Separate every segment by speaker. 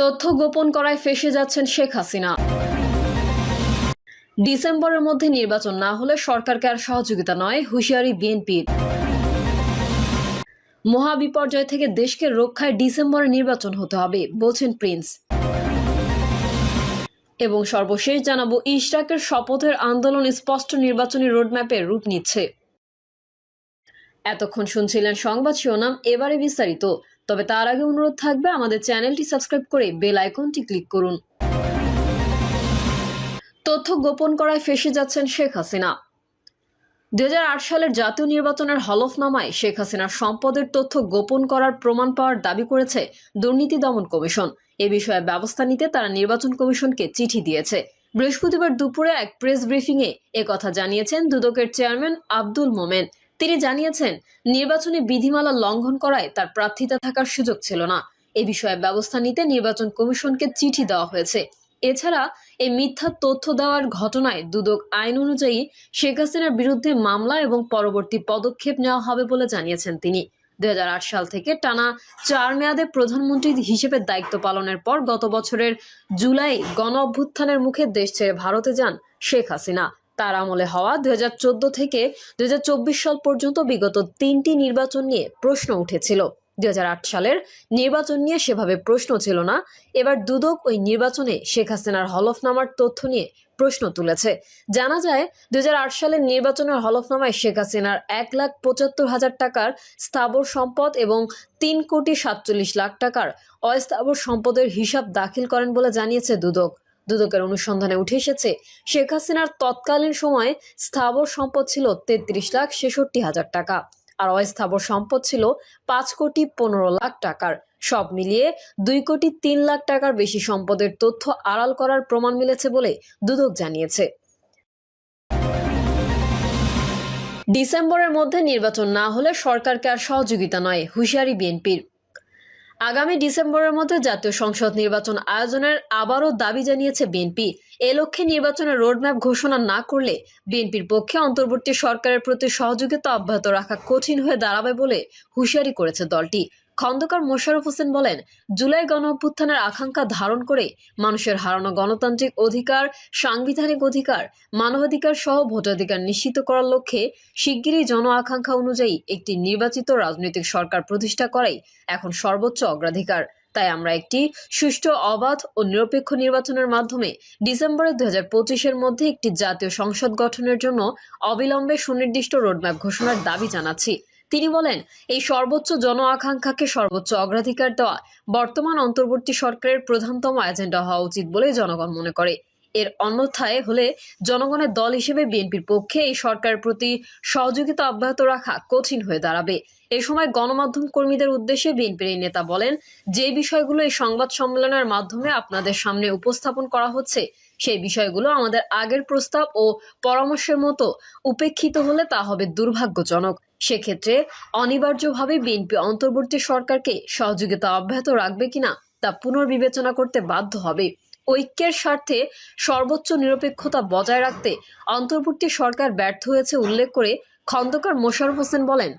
Speaker 1: তথ্য গোপন করায় ফেসে যাচ্ছেন শেখ হাসিনা। ডিসেম্বরের মধ্যে নির্বাচন না হলে সরকারকে আর সহযোগিতা নয় হুঁশিয়ারি বিএনপির। মহাবিপর্যয় থেকে দেশকে রক্ষায় ডিসেম্বরে নির্বাচন হতে হবে, বলছেন প্রিন্স। এবং সর্বশেষ জানাব, ইশরাকের শপথের আন্দোলন স্পষ্ট নির্বাচনী রোডম্যাপের রূপ নিচ্ছে। এতক্ষণ শুনছিলেন সংবাদ শিরোনাম, এবারে বিস্তারিত। তবে তার আগে অনুরোধ থাকবে আমাদের চ্যানেলটি সাবস্ক্রাইব করে বেল আইকনটি ক্লিক করুন। তথ্য গোপন করায় ফেসে যাচ্ছেন শেখ হাসিনা। দু হাজার আট সালের জাতীয় নির্বাচনের হলফনামায় শেখ হাসিনার সম্পদের তথ্য গোপন করার প্রমাণ পাওয়ার দাবি করেছে দুর্নীতি দমন কমিশন। এ বিষয়ে ব্যবস্থা নিতে তারা নির্বাচন কমিশনকে চিঠি দিয়েছে। বৃহস্পতিবার দুপুরে এক প্রেস ব্রিফিংয়ে কথা জানিয়েছেন দুদকের চেয়ারম্যান আব্দুল মোমেন। তিনি জানিয়েছেন, নির্বাচনী বিধিমালা লঙ্ঘন করায় তার প্রার্থিতা থাকার সুযোগ ছিল না। এ বিষয়ে ব্যবস্থা নিতে নির্বাচন কমিশনকে চিঠি দেওয়া হয়েছে। এছাড়া এই মিথ্যা তথ্য দেওয়ার ঘটনায় দুদক আইন অনুযায়ী শেখ হাসিনার বিরুদ্ধে মামলা এবং পরবর্তী পদক্ষেপ নেওয়া হবে বলে জানিয়েছেন তিনি। দু হাজার আট সাল থেকে টানা চার মেয়াদে প্রধানমন্ত্রী হিসেবে দায়িত্ব পালনের পর গত বছরের জুলাই গণ অভ্যুত্থানের মুখে দেশ ছেড়ে ভারতে যান শেখ হাসিনা। তার আমলে হওয়া দুই হাজার চোদ্দ থেকে দুই হাজার চব্বিশ সাল পর্যন্ত বিগত তিনটি নির্বাচন নিয়ে প্রশ্ন উঠেছিল। দুই হাজার আট সালের নির্বাচন নিয়ে সেভাবে প্রশ্ন ছিল না। এবার দুদক ওই নির্বাচনে শেখ হাসিনার হলফনামার তথ্য নিয়ে প্রশ্ন তুলেছে। জানা যায়, দুই হাজার আট সালের নির্বাচনের হলফনামায় শেখ হাসিনার এক লাখ পঁচাত্তর হাজার টাকার স্থাবর সম্পদ এবং তিন কোটি সাতচল্লিশ লাখ টাকার অস্থাবর সম্পদের হিসাব দাখিল করেন বলে জানিয়েছে দুদক। দুদকের অনুসন্ধানে উঠে এসেছে, শেখ হাসিনার তৎকালীন সময়ে স্থাবর সম্পদ ছিল তেত্রিশ লাখ ছেষট্টি হাজার টাকা। আর অস্থাবর সম্পদ ছিল পাঁচ কোটি পনেরো লাখ টাকার। সব মিলিয়ে দুই কোটি তিন লাখ টাকার বেশি সম্পদের তথ্য আড়াল করার প্রমাণ মিলেছে বলে দুদক জানিয়েছে। ডিসেম্বরের মধ্যে নির্বাচন না হলে সরকারকে আর সহযোগিতা নয়, হুঁশিয়ারি বিএনপির। আগামী ডিসেম্বরের মধ্যে জাতীয় সংসদ নির্বাচন আয়োজনের আবারও দাবি জানিয়েছে বিএনপি। এ লক্ষ্যে নির্বাচনের রোডম্যাপ ঘোষণা না করলে বিএনপির পক্ষে অন্তর্বর্তী সরকারের প্রতি সহযোগিতা অব্যাহত রাখা কঠিন হয়ে দাঁড়াবে বলে হুঁশিয়ারি করেছে দলটি। খন্দকার মোশাররফ হোসেন বলেন, জুলাই গণ অভ্যুত্থানের আকাঙ্ক্ষা ধারণ করে মানুষের হারানো গণতান্ত্রিক অধিকার, সাংবিধানিক অধিকার, মানবাধিকার সহ ভোটাধিকার নিশ্চিত করার লক্ষ্যে শিগগিরই জন আকাঙ্ক্ষা অনুযায়ী একটি নির্বাচিত রাজনৈতিক সরকার প্রতিষ্ঠা করাই এখন সর্বোচ্চ অগ্রাধিকার। তাই আমরা একটি সুষ্ঠু, অবাধ ও নিরপেক্ষ নির্বাচনের মাধ্যমে ডিসেম্বরের দু হাজার পঁচিশের মধ্যে একটি জাতীয় সংসদ গঠনের জন্য অবিলম্বে সুনির্দিষ্ট রোডম্যাপ ঘোষণার দাবি জানাচ্ছি। তিনি বলেন, এই সর্বোচ্চ জন আকাঙ্ক্ষাকে সর্বোচ্চ অগ্রাধিকার দেওয়া বর্তমান অন্তর্বর্তী সরকারের প্রধানতম এজেন্ডা হওয়া উচিত বলে জনগণ মনে করে। এর অন্যথায় হলে জনগণের দল হিসেবে বিএনপির পক্ষে এই সরকারের প্রতি সহযোগিতা অব্যাহত রাখা কঠিন হয়ে দাঁড়াবে। এ সময় গণমাধ্যম কর্মীদের উদ্দেশ্যে বিএনপির এই নেতা বলেন, যে বিষয়গুলো এই সংবাদ সম্মেলনের মাধ্যমে আপনাদের সামনে উপস্থাপন করা হচ্ছে সেই বিষয়গুলো আমাদের আগের প্রস্তাব ও পরামর্শের মতো উপেক্ষিত হলে তা হবে দুর্ভাগ্যজনক। সেক্ষেত্রে অনিবার্যভাবে বিএনপি অন্তর্বর্তী সরকারকে সহযোগিতা অব্যাহত রাখবে কিনা তা পুনর্বিবেচনা করতে বাধ্য হবে। ঐক্যের স্বার্থে সর্বোচ্চ নিরপেক্ষতা বজায় রাখতে অন্তর্বর্তী সরকার ব্যর্থ হয়েছে উল্লেখ করে খন্দকার মোশাররফ হোসেন বলেন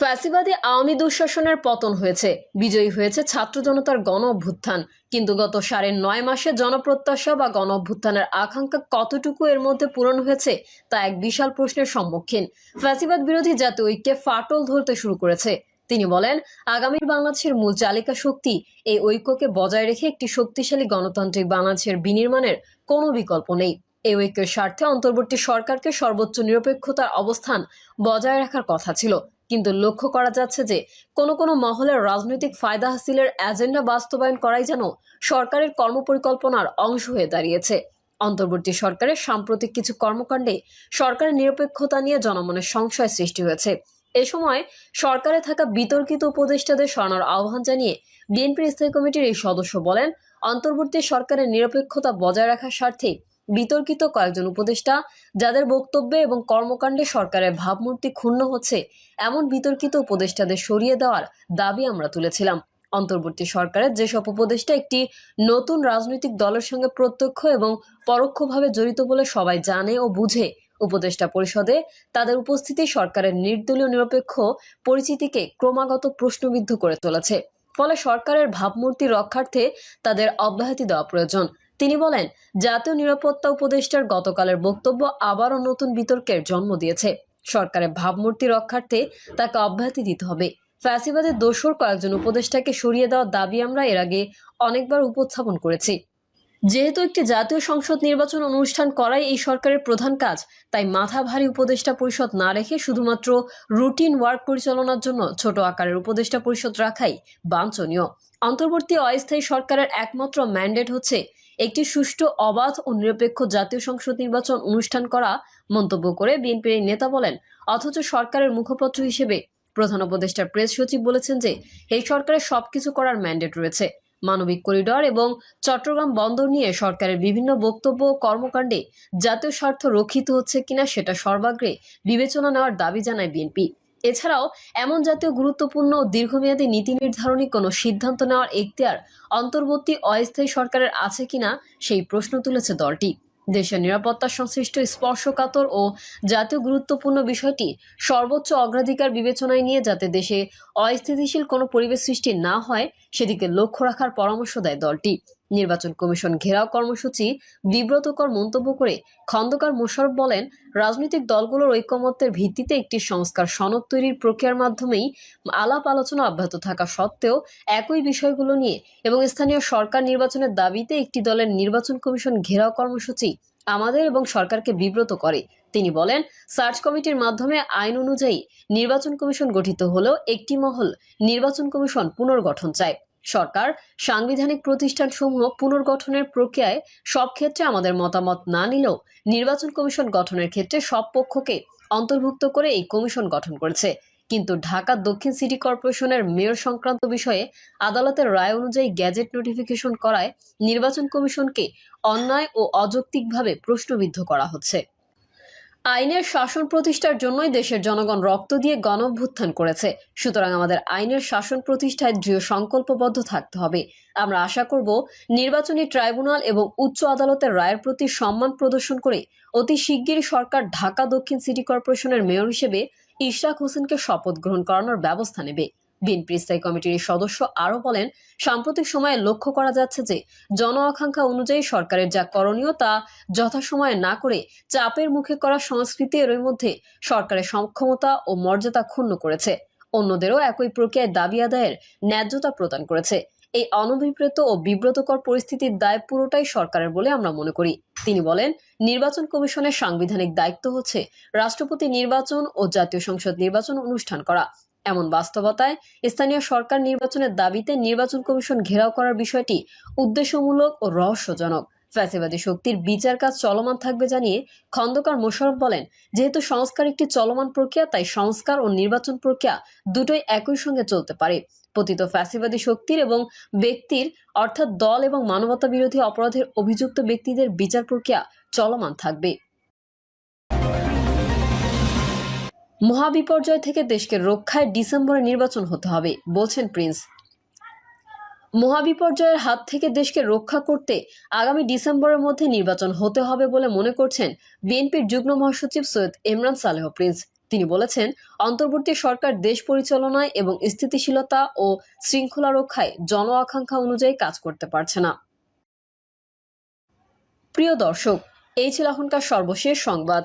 Speaker 1: ফ্যাসিবাদী আওয়ামী দুঃশাসনের পতন হয়েছে। বিজয়ী হয়েছে ছাত্র জনতার গণ অভ্যুত্থান। কিন্তু গত সাড়ে নয় মাসে জনপ্রত্যাশা বা গণ অভ্যুত্থানের আকাঙ্ক্ষা কতটুকু এর মধ্যে পূরণ হয়েছে, তা এক বিশাল প্রশ্নের সম্মুখীন। ফ্যাসিবাদ বিরোধী জাতীয় ঐক্যে ফাটল ধরতে শুরু করেছে। তিনি বলেন, আগামীর বাংলাদেশের মূল চালিকা শক্তি, এই ঐক্যকে বজায় রেখে একটি শক্তিশালী গণতান্ত্রিক বাংলাদেশের বিনির্মাণের কোনো বিকল্প নেই। এই ঐক্যের স্বার্থে অন্তর্বর্তী সরকারকে সর্বোচ্চ নিরপেক্ষতার অবস্থান বজায় রাখার কথা ছিল। কিন্তু লক্ষ্য করা যাচ্ছে যে কোনো কোনো মহলের রাজনৈতিক ফায়দা হাসিলের এজেন্ডা বাস্তবায়ন করাই যেন সরকারের কর্মপরিকল্পনার অংশ হয়ে দাঁড়িয়েছে। অন্তর্বর্তী সরকারের সাম্প্রতিক কিছু কর্মকাণ্ডে সরকারের নিরপেক্ষতা নিয়ে জনমনের সংশয় সৃষ্টি হয়েছে। এ সময় সরকারে থাকা বিতর্কিত উপদেষ্টাদের সরানোর আহ্বান জানিয়ে বিএনপির স্থায়ী কমিটির এই সদস্য বলেন, অন্তর্বর্তী সরকারের নিরপেক্ষতা বজায় রাখার স্বার্থে বিতর্কিত কয়েকজন উপদেষ্টা যাদের বক্তব্যে এবং কর্মকাণ্ডে সরকারের ভাবমূর্তি ক্ষুণ্ণ হচ্ছে, এমন বিতর্কিত উপদেষ্টাদের সরিয়ে দেওয়ার দাবি আমরা তুলেছিলাম। অন্তর্বর্তী সরকারের যেসব উপদেষ্টা একটি নতুন রাজনৈতিক দলের সঙ্গে প্রত্যক্ষ এবং পরোক্ষভাবে জড়িত বলে সবাই জানে ও বুঝে, উপদেষ্টা পরিষদে তাদের উপস্থিতি সরকারের নির্দলীয় নিরপেক্ষ পরিচিতিকে ক্রমাগত প্রশ্নবিদ্ধ করে তুলেছে। ফলে সরকারের ভাবমূর্তি রক্ষার্থে তাদের অব্যাহতি দেওয়া প্রয়োজন। তিনি বলেন, জাতীয় নিরাপত্তা উপদেষ্টার গতকালের বক্তব্য আবারও নতুন বিতর্কের জন্ম দিয়েছে। সরকারের ভাবমূর্তি রক্ষার্থে তাকে অব্যাহতি দিতে হবে। ফ্যাসিবাদের দোসর কয়েকজন উপদেষ্টাকে সরিয়ে দেওয়ার দাবি আমরা এর আগে অনেকবার উপস্থাপন করেছি। যেহেতু একটি জাতীয় সংসদ নির্বাচন অনুষ্ঠান করাই এই সরকারের প্রধান কাজ, তাই মাথা ভারী উপদেষ্টা পরিষদ না রেখে শুধুমাত্র রুটিন ওয়ার্ক পরিচালনার জন্য ছোট আকারের উপদেষ্টা পরিষদ রাখাই বাঞ্ছনীয়। অন্তর্বর্তী অস্থায়ী সরকারের একমাত্র ম্যান্ডেট হচ্ছে একটি সুষ্ঠু, অবাধ ও নিরপেক্ষ জাতীয় সংসদ নির্বাচন অনুষ্ঠান করা মন্তব্য করে বিএনপির নেতা বলেন, অথচ সরকারের মুখপত্র হিসেবে প্রধান উপদেষ্টার প্রেস সচিব বলেছেন যে, এই সরকারের সবকিছু করার ম্যান্ডেট রয়েছে। মানবিক করিডর এবং চট্টগ্রাম বন্দর নিয়ে সরকারের বিভিন্ন বক্তব্য ও কর্মকাণ্ডে জাতীয় স্বার্থ রক্ষিত হচ্ছে কিনা সেটা সর্বাগ্রে বিবেচনা নেওয়ার দাবি জানায় বিএনপি। এছাড়াও, এমন জাতীয় গুরুত্বপূর্ণ দীর্ঘমেয়াদী নীতি নির্ধারণী কোনো সিদ্ধান্ত নেওয়ার এখতিয়ার অন্তর্বর্তী অস্থায়ী সরকারের আছে কিনা সেই প্রশ্ন তুলেছে দলটি। দেশের নিরাপত্তা সংশ্লিষ্ট স্পর্শকাতর ও জাতীয় গুরুত্বপূর্ণ বিষয়টি সর্বোচ্চ অগ্রাধিকার বিবেচনায় নিয়ে যাতে দেশে অস্থিতিশীল কোনো পরিবেশ সৃষ্টি না হয়, সেদিকে লক্ষ্য রাখার পরামর্শ দেয় দলটি। নির্বাচন কমিশন ঘেরাও কর্মসূচি বিব্রতকর মন্তব্য করে খন্দকার মোশারফ বলেন, রাজনৈতিক দলগুলোর ঐকমত্যের ভিত্তিতে একটি সংস্কার সনদ তৈরির প্রক্রিয়ার মাধ্যমেই আলাপ আলোচনা অব্যাহত থাকা সত্ত্বেও একই বিষয়গুলো নিয়ে এবং স্থানীয় সরকার নির্বাচনের দাবিতে একটি দলের নির্বাচন কমিশন ঘেরাও কর্মসূচি আমাদের এবং সরকারকে বিব্রত করে। তিনি বলেন, সার্চ কমিটির মাধ্যমে আইন অনুযায়ী নির্বাচন কমিশন গঠিত হলেও একটি মহল নির্বাচন কমিশন পুনর্গঠন চায়। সরকার সাংবিধানিক প্রতিষ্ঠানসমূহ পুনর্গঠনের প্রক্রিয়ায় সব ক্ষেত্রে আমাদের মতামত না নিলেও নির্বাচন কমিশন গঠনের ক্ষেত্রে সব পক্ষকে অন্তর্ভুক্ত করে এই কমিশন গঠন করেছে। কিন্তু ঢাকা দক্ষিণ সিটি কর্পোরেশনের মেয়র সংক্রান্ত বিষয়ে আদালতের রায় অনুযায়ী গ্যাজেট নোটিফিকেশন করায় নির্বাচন কমিশনকে অন্যায় ও অযৌক্তিকভাবে প্রশ্নবিদ্ধ করা হচ্ছে। আইনের শাসন প্রতিষ্ঠার জন্যই দেশের জনগণ রক্ত দিয়ে গণঅভ্যুত্থান করেছে। সুতরাং আমাদের আইনের শাসন প্রতিষ্ঠায় দৃঢ় সংকল্পবদ্ধ থাকতে হবে। আমরা আশা করব, নির্বাচনী ট্রাইব্যুনাল এবং উচ্চ আদালতের রায়ের প্রতি সম্মান প্রদর্শন করে অতি শিগগিরই সরকার ঢাকা দক্ষিণ সিটি কর্পোরেশনের মেয়র হিসেবে ইশরাক হোসেনকে শপথ গ্রহণ করানোর ব্যবস্থা নেবে। বিএনপি স্থায়ী কমিটির সদস্য আরও বলেন, সাম্প্রতিক সময়ে লক্ষ্য করা যাচ্ছে যে, জন আকাঙ্ক্ষা অনুযায়ী সরকারের যা করণীয় তা যথাসময়ে না করে চাপের মুখে করা সংস্কৃতি এর মধ্যে সরকারের সক্ষমতা ও মর্যাদা ক্ষুণ্ণ করেছে। অন্যদেরও একই প্রক্রিয়ায় দাবি আদায়ের ন্যায্যতা প্রদান করেছে। এই অনভিপ্রেত ও বিব্রতকর পরিস্থিতির দায় পুরোটাই সরকারের বলে আমরা মনে করি। তিনি বলেন, নির্বাচন কমিশনের সাংবিধানিক দায়িত্ব হচ্ছে রাষ্ট্রপতি নির্বাচন ও জাতীয় সংসদ নির্বাচন অনুষ্ঠান করা। এমন বাস্তবতায় স্থানীয় সরকার নির্বাচনের দাবিতে নির্বাচন কমিশন ঘেরাও করার বিষয়টি উদ্দেশ্যমূলক ও রহস্যজনক। ফ্যাসিবাদী শক্তির বিচার কাজ চলমান থাকবে জানিয়ে খন্দকার মোশারফ বলেন, যেহেতু সংস্কার একটি চলমান প্রক্রিয়া, তাই সংস্কার ও নির্বাচন প্রক্রিয়া দুটোই একই সঙ্গে চলতে পারে। পতিত ফ্যাসিবাদী শক্তির এবং ব্যক্তির, অর্থাৎ দল এবং মানবতা বিরোধী অপরাধের অভিযুক্ত ব্যক্তিদের বিচার প্রক্রিয়া চলমান থাকবে। মহাবিপর্যয় থেকে দেশকে রক্ষায় ডিসেম্বরে নির্বাচন হতে হবে, বলছেন প্রিন্স। মহাবিপর্যয়ের হাত থেকে দেশকে রক্ষা করতে আগামী ডিসেম্বরের মধ্যে নির্বাচন হতে হবে বলে মনে করছেন বিএনপির যুগ্ম মহাসচিব সৈয়দ ইমরান সালেহ প্রিন্স। তিনি বলেছেন, অন্তর্বর্তী সরকার দেশ পরিচালনায় এবং স্থিতিশীলতা ও শৃঙ্খলা রক্ষায় জন আকাঙ্ক্ষা অনুযায়ী কাজ করতে পারছে না। প্রিয় দর্শক, এই ছিল এখনকার সর্বশেষ সংবাদ।